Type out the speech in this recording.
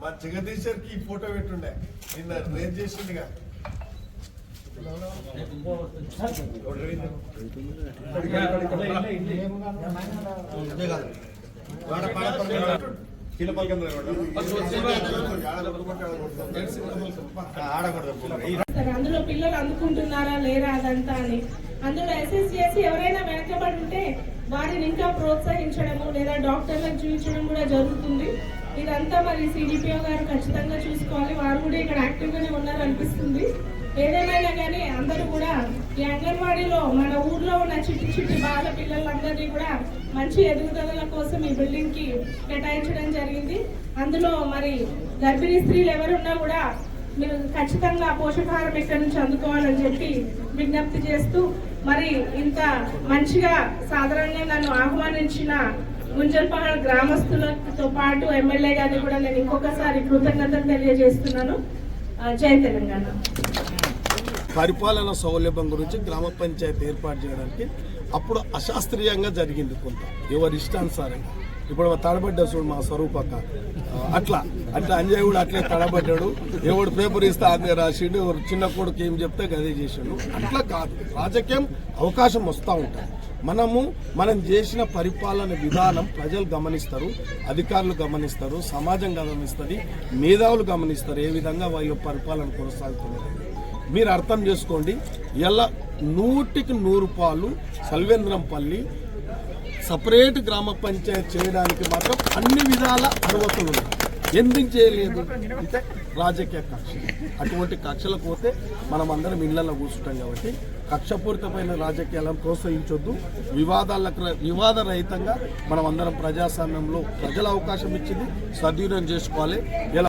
మా జగదీశ్వర్కి ఫోటో పెట్టుండే. నిన్న రేజ్ చేసిందిగా సరే, అందులో పిల్లలు అందుకుంటున్నారా లేరా అదంతా అని. అందులో అసెస్ చేసి ఎవరైనా వెనకబడి ఉంటే వారిని ఇంకా ప్రోత్సహించడము లేదా డాక్టర్లకు చూపించడం కూడా జరుగుతుంది. ఇదంతా మరి సిడిపిఓ గారు ఖచ్చితంగా చూసుకోవాలి. వారు కూడా ఇక్కడ యాక్టివ్గానే ఉన్నారు అనిపిస్తుంది ఏదేమైనా కానీ అందరూ కూడా ఈ అంగన్వాడీలో మన ఊర్లో ఉన్న చిట్టి చిట్టి బాల పిల్లలందరినీ కూడా మంచి ఎదుగుదల కోసం ఈ బిల్డింగ్కి కేటాయించడం జరిగింది. అందులో మరి గర్భిణీ స్త్రీలు ఎవరున్నా కూడా మీరు ఖచ్చితంగా పోషకాహారం ఇక్కడ నుంచి అందుకోవాలని చెప్పి విజ్ఞప్తి చేస్తూ మరి ఇంత మంచిగా సాధారణంగా నన్ను ఆహ్వానించిన గుంజల్పహాడ్ గ్రామస్తులతో పాటు ఎమ్మెల్యే గారిని కూడా నేను ఇంకొకసారి కృతజ్ఞతలు తెలియజేస్తున్నాను. ఆ, జై తెలంగాణ. పరిపాలన సౌలభ్యం గురించి గ్రామ పంచాయతీ ఏర్పాటు చేయడానికి అప్పుడు అశాస్త్రీయంగా జరిగింది కొంత. ఎవరి ఇష్టానుసారంగా. ఇప్పుడు తడబడ్డా చూడు మా స్వరూపక్క అట్లా. అట్లా అంటే అంజయ్ కూడా అట్లే తడబడ్డాడు. ఎవడు పేపర్ ఇస్తే అదే రాసిండు చిన్న కొడుకు ఏం చెప్తే గదే చేసిండు. అట్లా కాదు. రాజకీయం అవకాశం వస్తూ ఉంటుంది. మనము మనం చేసిన పరిపాలన విధానం ప్రజలు గమనిస్తారు అధికారులు గమనిస్తారు సమాజం గమనిస్తుంది మేధావులు గమనిస్తారు ఏ విధంగా వాళ్ళ పరిపాలన కొనసాగుతున్నది. మీరు అర్థం చేసుకోండి ఎలా నూటికి నూరు పాలు సల్వేంద్రంపల్లి సపరేట్ గ్రామ పంచాయత్ చేయడానికి మాత్రం అన్ని విధాల అర్హతలు ఉన్నాయి. ఎందుకు చేయలేదు? అంటే రాజకీయ కక్ష అటువంటి కక్షలకు పోతే మనం అందరం ఇళ్ళలో కూర్చుంటాం కాబట్టి కక్షపూరితమైన రాజకీయాలను ప్రోత్సహించొద్దు. వివాదాలకు వివాద రహితంగా మనం అందరం ప్రజాస్వామ్యంలో ప్రజల అవకాశం ఇచ్చింది. సద్వినియోగం చేసుకోవాలి. ఎలా